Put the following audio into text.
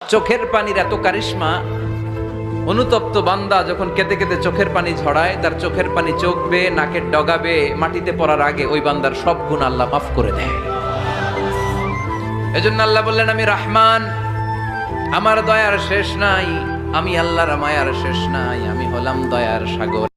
চোখের পানির এত কারিশমা। অনুতপ্ত বান্দা যখন কেঁদে কেঁদে চোখের পানি ঝড়ায়, তার চোখের পানি চোখ বেয়ে নাকের ডগাবে, মাটিতে পড়ার আগে ওই বান্দার সব গুণ আল্লাহ মাফ করে দেয়। এজন্য আল্লাহ বললেন, আমি রাহমান, আমার দয়ার শেষ নাই, আমি আল্লাহর মায়ার শেষ নাই, আমি হলাম দয়ার সাগর।